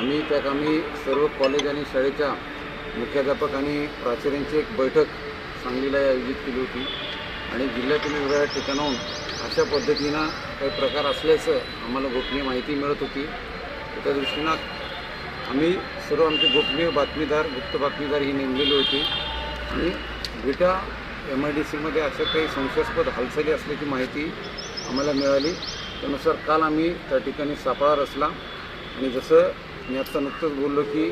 आम्ही सर्व कॉलेज आणि शाळेच्या मुख्याध्यापक आणि प्राचार्यांची एक बैठक सांगलीला आयोजित केली होती. आणि जिल्ह्यातील वेगवेगळ्या ठिकाणाहून अशा पद्धतीनं काही प्रकार असल्याचं आम्हाला गोपनीय माहिती मिळत होती. त्या दृष्टीनं आम्ही सर्व आमचे गोपनीय बातमीदार गुप्त बातमीदार ही नेमलेली होती. आणि विटा एम आय डी सीमध्ये अशा काही संशयास्पद हालचाली असल्याची माहिती आम्हाला मिळाली. त्यानुसार काल आम्ही त्या ठिकाणी सापळा रचला. आणि जसं मी आत्ता नुकतंच बोललो की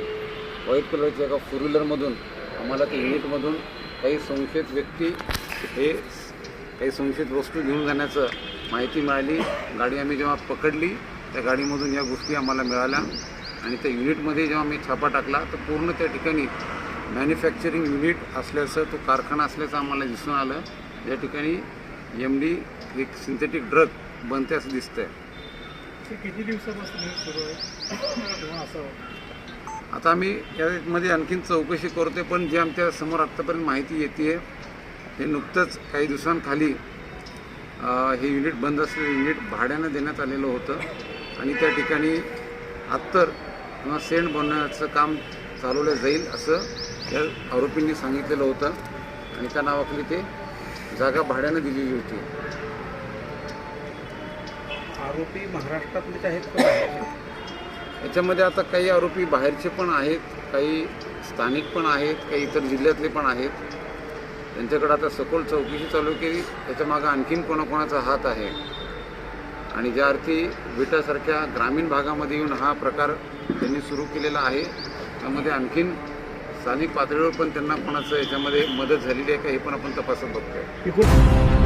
व्हाईट कलरच्या एका फोर व्हीलरमधून आम्हाला त्या युनिटमधून काही संशयित व्यक्ती हे काही संशयित वस्तू घेऊन जाण्याचं माहिती मिळाली. गाडी आम्ही जेव्हा पकडली त्या गाडीमधून या गोष्टी आम्हाला मिळाल्या. आणि त्या युनिटमध्ये जेव्हा मी छापा टाकला तर पूर्ण त्या ठिकाणी मॅन्युफॅक्चरिंग युनिट असल्याचं तो कारखाना असल्याचं आम्हाला दिसून आलं. या ठिकाणी एम डी एक सिंथेटिक ड्रग बनते असं दिसतं आहे किती दिवसापासून हे सुरू आहे? किंवा असं आता आम्ही यामध्ये आणखीन चौकशी करतोय पण जे आमच्यासमोर आत्तापर्यंत माहिती येते हे नुकतंच काही दिवसांखाली हे युनिट बंद असलेलं युनिट भाड्यानं देण्यात आलेलं होतं. आणि त्या ठिकाणी अत्तर किंवा सेंट बनवण्याचं काम चालवलं जाईल असं या आरोपींनी सांगितलेलं होतं. आणि त्या नावाखाली ते जागा भाड्यानं दिलेली होती. आरोपी महाराष्ट्रातलेच आहेत? याच्यामध्ये आता काही आरोपी बाहेरचे पण आहेत काही स्थानिक पण आहेत काही इतर जिल्ह्यातले पण आहेत. त्यांच्याकडे आता सखोल चौकशी चालू केली त्याच्यामागं आणखीन कोणाकोणाचा हात आहे? आणि ज्या अर्थी विटासारख्या ग्रामीण भागामध्ये येऊन हा प्रकार त्यांनी सुरू केलेला आहे त्यामध्ये आणखीन स्थानिक पातळीवर पण त्यांना कोणाचं याच्यामध्ये मदत झालेली आहे का हे पण आपण तपासत बघतोय.